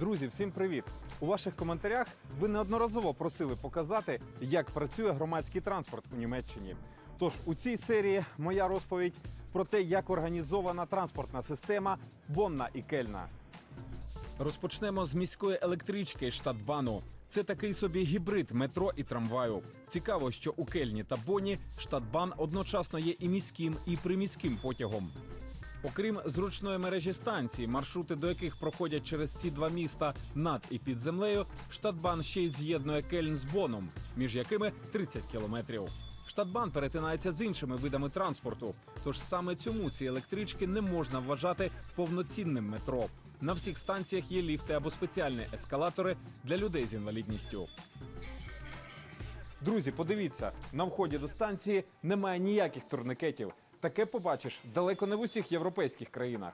Друзі, всім привіт! У ваших коментарях ви неодноразово просили показати, як працює громадський транспорт у Німеччині. Тож у цій серії моя розповідь про те, як організована транспортна система Бонна і Кельна. Розпочнемо з міської електрички Штатбану. Це такий собі гібрид метро і трамваю. Цікаво, що у Кельні та Бонні Штатбан одночасно є і міським, і приміським потягом. Окрім зручної мережі станцій, маршрути до яких проходять через ці два міста над і під землею, Штатбан ще й з'єднує Кельн з Боном, між якими 30 кілометрів. Штатбан перетинається з іншими видами транспорту, тож саме цьому ці електрички не можна вважати повноцінним метро. На всіх станціях є ліфти або спеціальні ескалатори для людей з інвалідністю. Друзі, подивіться, на вході до станції немає ніяких турникетів. Таке побачиш далеко не в усіх європейських країнах.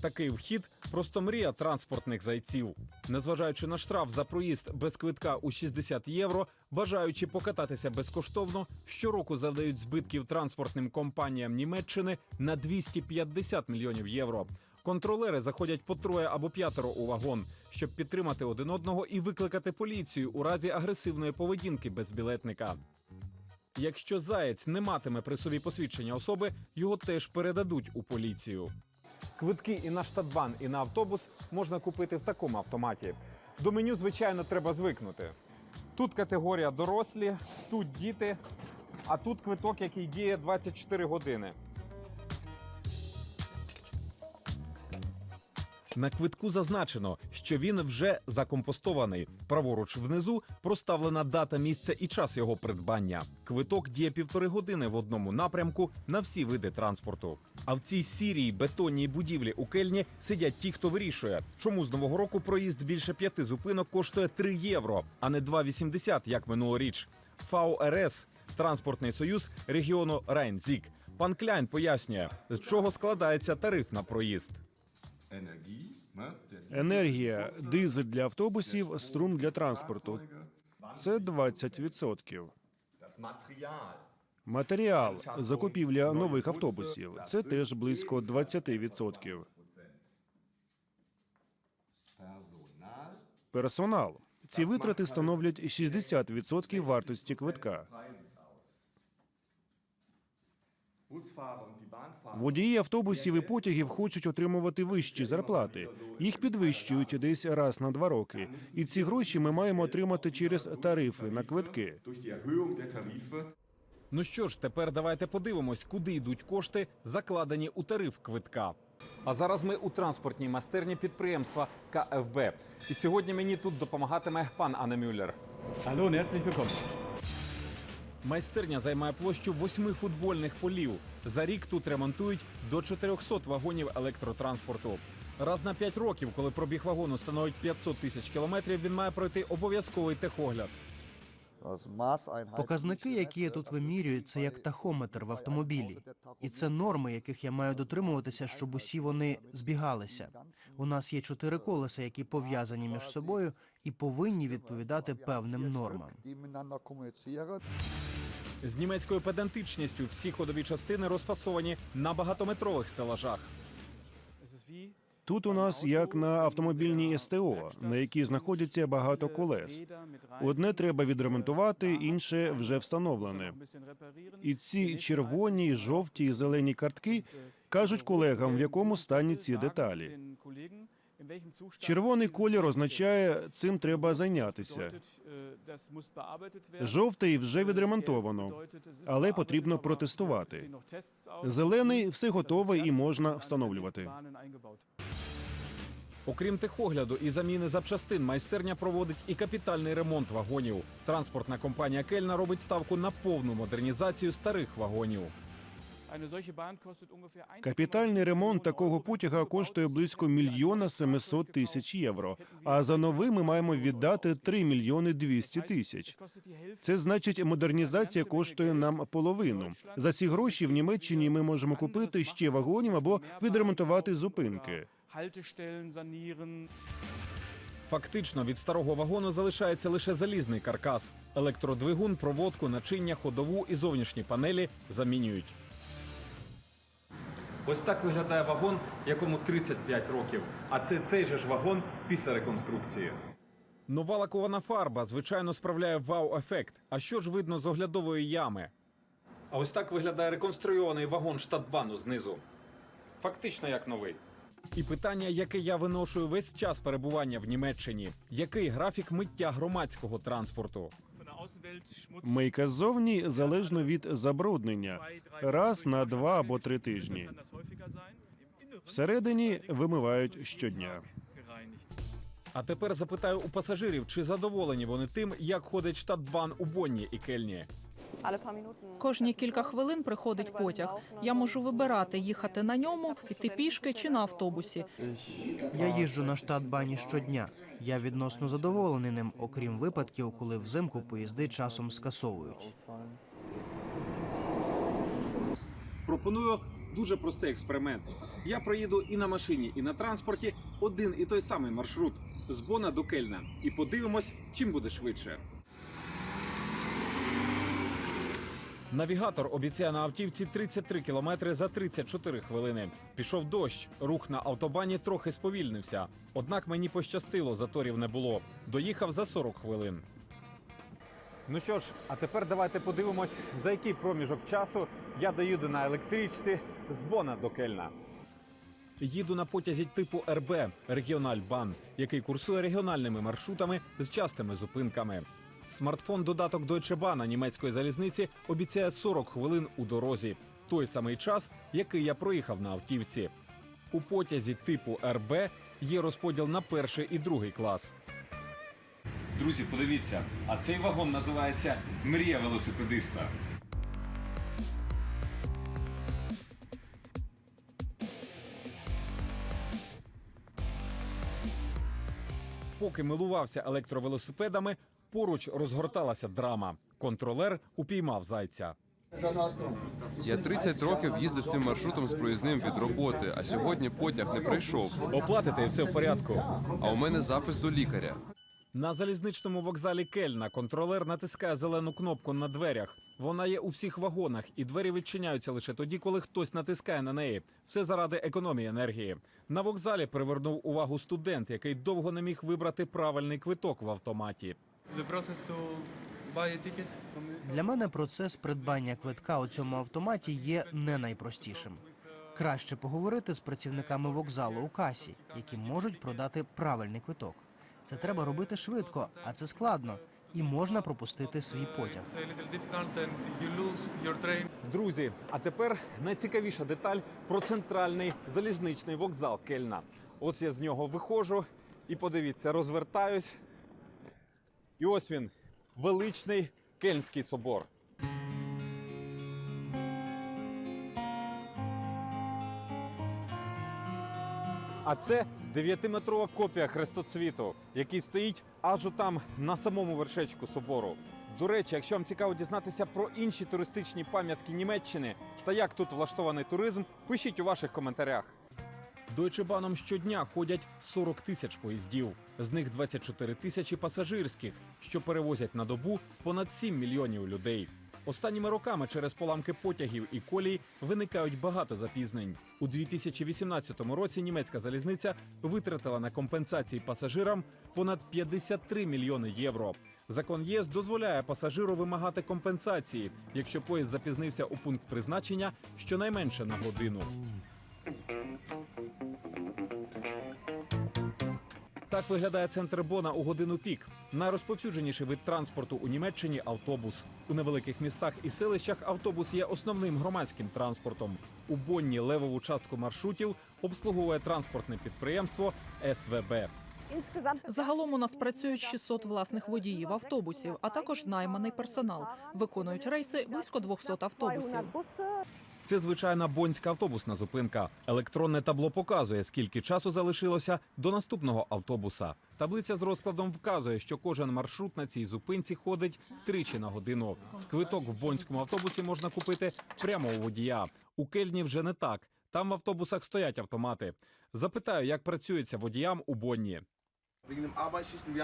Такий вхід просто мрія транспортних зайців. Незважаючи на штраф за проїзд без квитка у 60 євро, бажаючи покататися безкоштовно, щороку завдають збитків транспортним компаніям Німеччини на 250 мільйонів євро. Контролери заходять по троє або п'ятеро у вагон, щоб підтримати один одного і викликати поліцію у разі агресивної поведінки безбілетника. Якщо заєць не матиме при собі посвідчення особи, його теж передадуть у поліцію. Квитки і на штатбан, і на автобус можна купити в такому автоматі. До меню, звичайно, треба звикнути. Тут категорія дорослі, тут діти, а тут квиток, який діє 24 години. На квитку зазначено, що він вже закомпостований. Праворуч внизу проставлена дата місця і час його придбання. Квиток діє півтори години в одному напрямку на всі види транспорту. А в цій сірій бетонній будівлі у Кельні сидять ті, хто вирішує, чому з нового року проїзд більше п'яти зупинок коштує 3 євро, а не 2,80, як минулоріч. ФАО-РС – транспортний союз регіону Райн-Зік. Пан Кляйн пояснює, з чого складається тариф на проїзд. Енергія, дизель для автобусів, струм для транспорту. Це 20%. Матеріал, закупівля нових автобусів. Це теж близько 20%. Персонал. Ці витрати становлять 60% вартості квитка. Водії автобусів і потягів хочуть отримувати вищі зарплати. Їх підвищують десь раз на два роки. І ці гроші ми маємо отримати через тарифи на квитки. Ну що ж, тепер давайте подивимось, куди йдуть кошти, закладені у тариф квитка. А зараз ми у транспортній майстерні підприємства КФБ. І сьогодні мені тут допомагатиме пан Анне Мюллер. Hallo und herzlich willkommen. Майстерня займає площу восьми футбольних полів. За рік тут ремонтують до 400 вагонів електротранспорту. Раз на 5 років, коли пробіг вагону становить 500 тисяч кілометрів, він має пройти обов'язковий техогляд. Показники, які я тут вимірюю, це як тахометр в автомобілі, і це норми, яких я маю дотримуватися, щоб усі вони збігалися. У нас є чотири колеса, які пов'язані між собою і повинні відповідати певним нормам. З німецькою педантичністю всі ходові частини розфасовані на багатометрових стелажах. Тут у нас як на автомобільній СТО, на якій знаходяться багато колес. Одне треба відремонтувати, інше вже встановлене. І ці червоні, жовті і зелені картки кажуть колегам, в якому стані ці деталі. Червоний колір означає, цим треба зайнятися. Жовтий вже відремонтовано, але потрібно протестувати. Зелений все готове і можна встановлювати. Окрім техогляду і заміни запчастин, майстерня проводить і капітальний ремонт вагонів. Транспортна компанія Кельна робить ставку на повну модернізацію старих вагонів. Капітальний ремонт такого потяга коштує близько мільйона 700 тисяч євро. А за новий ми маємо віддати 3 мільйони 200 тисяч. Це значить, модернізація коштує нам половину. За ці гроші в Німеччині ми можемо купити ще вагонів або відремонтувати зупинки. Фактично від старого вагону залишається лише залізний каркас. Електродвигун, проводку, начиння, ходову і зовнішні панелі замінюють. Ось так виглядає вагон, якому 35 років. А це цей же ж вагон після реконструкції. Нова лакована фарба, звичайно, справляє вау-ефект. А що ж видно з оглядової ями? А ось так виглядає реконструйований вагон штатбану знизу. Фактично як новий. І питання, яке я виношую весь час перебування в Німеччині: який графік миття громадського транспорту? Мийка ззовні залежно від забруднення. Раз на два або три тижні. Всередині вимивають щодня. А тепер запитаю у пасажирів, чи задоволені вони тим, як ходить штатбан у Бонні і Кельні. Кожні кілька хвилин приходить потяг. Я можу вибирати їхати на ньому, іти пішки чи на автобусі. Я їжджу на штат бані щодня. Я відносно задоволений ним, окрім випадків, коли взимку поїзди часом скасовують. Пропоную дуже простий експеримент. Я проїду і на машині, і на транспорті один і той самий маршрут з Бона до Кельна. І подивимось, чим буде швидше. Навігатор обіцяє на автівці 33 кілометри за 34 хвилини. Пішов дощ, рух на автобані трохи сповільнився. Однак мені пощастило, заторів не було. Доїхав за 40 хвилин. Ну що ж, а тепер давайте подивимось, за який проміжок часу я доїду на електричці з Бона до Кельна. Їду на потязі типу РБ Регіональ-Бан, який курсує регіональними маршрутами з частими зупинками. Смартфон додаток Deutsche Bahn німецької залізниці обіцяє 40 хвилин у дорозі. Той самий час, який я проїхав на автівці. У потязі типу РБ є розподіл на перший і другий клас. Друзі, подивіться, а цей вагон називається Мрія велосипедиста. Поки милувався електровелосипедами, поруч розгорталася драма. Контролер упіймав зайця. Я 30 років їздив цим маршрутом з проїзним від роботи, а сьогодні потяг не прийшов. Оплатите і все в порядку. А у мене запис до лікаря. На залізничному вокзалі Кельна контролер натискає зелену кнопку на дверях. Вона є у всіх вагонах, і двері відчиняються лише тоді, коли хтось натискає на неї. Все заради економії енергії. На вокзалі привернув увагу студент, який довго не міг вибрати правильний квиток в автоматі. Для мене процес придбання квитка у цьому автоматі є не найпростішим. Краще поговорити з працівниками вокзалу у касі, які можуть продати правильний квиток. Це треба робити швидко, а це складно, і можна пропустити свій потяг. Друзі, а тепер найцікавіша деталь про центральний залізничний вокзал Кельна. Ось я з нього виходжу і подивіться, розвертаюсь. І ось він, величний Кельнський собор. А це дев'ятиметрова копія хрестоцвіту, який стоїть аж там на самому вершечку собору. До речі, якщо вам цікаво дізнатися про інші туристичні пам'ятки Німеччини та як тут влаштований туризм, пишіть у ваших коментарях. Bahn щодня ходять 40 тисяч поїздів, з них 24 тисячі пасажирських, що перевозять на добу понад 7 мільйонів людей. Останніми роками через поламки потягів і колій виникають багато запізнень. У 2018 році німецька залізниця витратила на компенсації пасажирам понад 53 мільйони євро. Закон ЄС дозволяє пасажиру вимагати компенсації, якщо поїзд запізнився у пункт призначення щонайменше на годину. Так виглядає центр Бона у годину пік. Найрозповсюдженіший вид транспорту у Німеччині автобус. У невеликих містах і селищах автобус є основним громадським транспортом. У Бонні левову частку маршрутів обслуговує транспортне підприємство СВБ. Загалом у нас працюють 600 власних водіїв автобусів, а також найманий персонал. Виконують рейси близько 200 автобусів. Це звичайна бонська автобусна зупинка. Електронне табло показує, скільки часу залишилося до наступного автобуса. Таблиця з розкладом вказує, що кожен маршрут на цій зупинці ходить тричі на годину. Квиток в бонському автобусі можна купити прямо у водія. У Кельні вже не так. Там в автобусах стоять автомати. Запитаю, як працюється водіям у Бонні.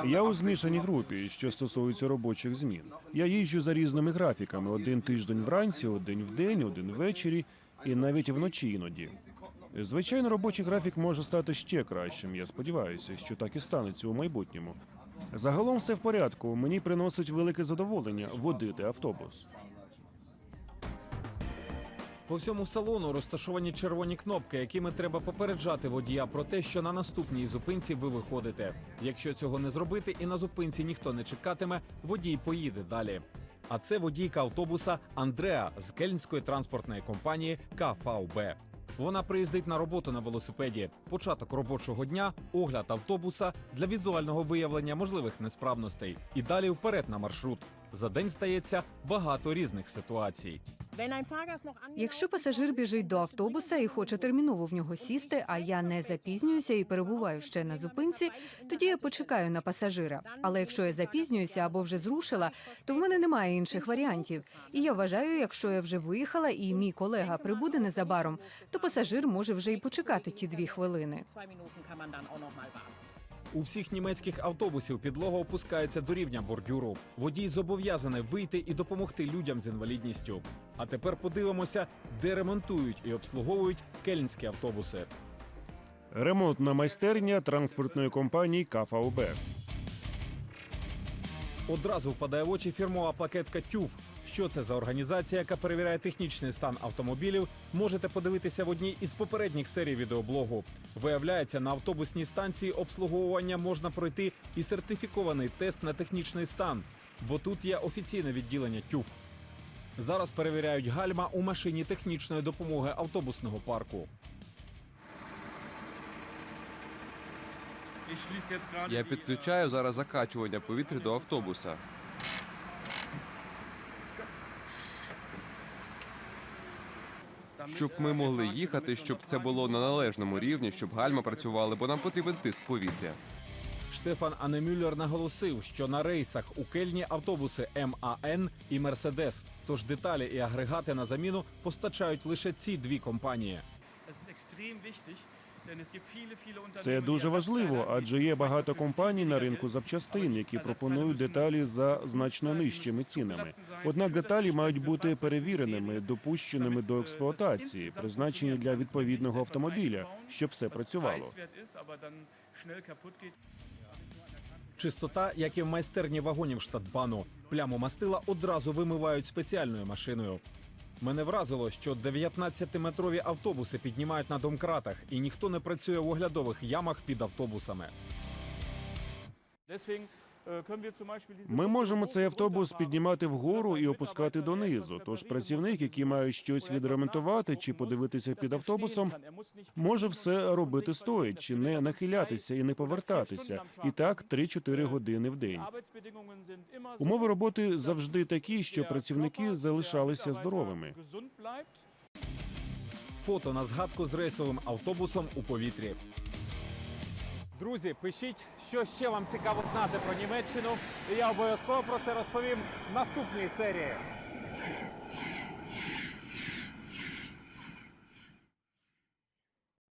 Я у змішаній групі, що стосується робочих змін. Я їжджу за різними графіками: один тиждень вранці, один вдень, один ввечері, і навіть вночі іноді. Звичайно, робочий графік може стати ще кращим. Я сподіваюся, що так і станеться у майбутньому. Загалом все в порядку. Мені приносить велике задоволення водити автобус. По всьому салону розташовані червоні кнопки, якими треба попереджати водія про те, що на наступній зупинці ви виходите. Якщо цього не зробити і на зупинці ніхто не чекатиме, водій поїде далі. А це водійка автобуса Андреа з кельнської транспортної компанії КФУБ. Вона приїздить на роботу на велосипеді. Початок робочого дня, огляд автобуса для візуального виявлення можливих несправностей. І далі вперед на маршрут. За день стається багато різних ситуацій. Якщо пасажир біжить до автобуса і хоче терміново в нього сісти, а я не запізнююся і перебуваю ще на зупинці, тоді я почекаю на пасажира. Але якщо я запізнююся або вже зрушила, то в мене немає інших варіантів. І я вважаю, якщо я вже виїхала і мій колега прибуде незабаром, то пасажир може вже і почекати ті дві хвилини. У всіх німецьких автобусів підлога опускається до рівня бордюру. Водій зобов'язаний вийти і допомогти людям з інвалідністю. А тепер подивимося, де ремонтують і обслуговують кельнські автобуси. Ремонтна майстерня транспортної компанії КФУБ. Одразу впадає в очі фірмова плакетка ТЮФ. Що це за організація, яка перевіряє технічний стан автомобілів? Можете подивитися в одній із попередніх серій відеоблогу. Виявляється, на автобусній станції обслуговування можна пройти і сертифікований тест на технічний стан, бо тут є офіційне відділення ТЮФ. Зараз перевіряють гальма у машині технічної допомоги автобусного парку. Я підключаю зараз закачування повітря до автобуса. Щоб ми могли їхати, щоб це було на належному рівні, щоб гальма працювали, бо нам потрібен тиск повітря. Штефан Анемюллер наголосив, що на рейсах у Кельні автобуси МАН і Мерседес. Тож деталі і агрегати на заміну постачають лише ці дві компанії. Це дуже важливо, адже є багато компаній на ринку запчастин, які пропонують деталі за значно нижчими цінами. Однак деталі мають бути перевіреними, допущеними до äh, експлуатації, призначені для відповідного автомобіля, щоб все працювало. Чистота, як і в майстерні вагонів штатбану. Пляму мастила одразу вимивають спеціальною машиною. Мене вразило, що 19-метрові автобуси піднімають на домкратах, і ніхто не працює в оглядових ямах під автобусами. Äh, Ми можемо цей автобус піднімати вгору і опускати донизу. Тож працівник, який має щось відремонтувати чи подивитися під er автобусом. Er може все робити стоячи, не нахилятися і не повертатися. І так machen. 3-4 години в день. Умови роботи завжди такі, що працівники залишалися здоровими. Фото на згадку з рейсовим автобусом у повітрі. Друзі, пишіть, що ще вам цікаво знати про Німеччину, і я обов'язково про це розповім в наступній серії.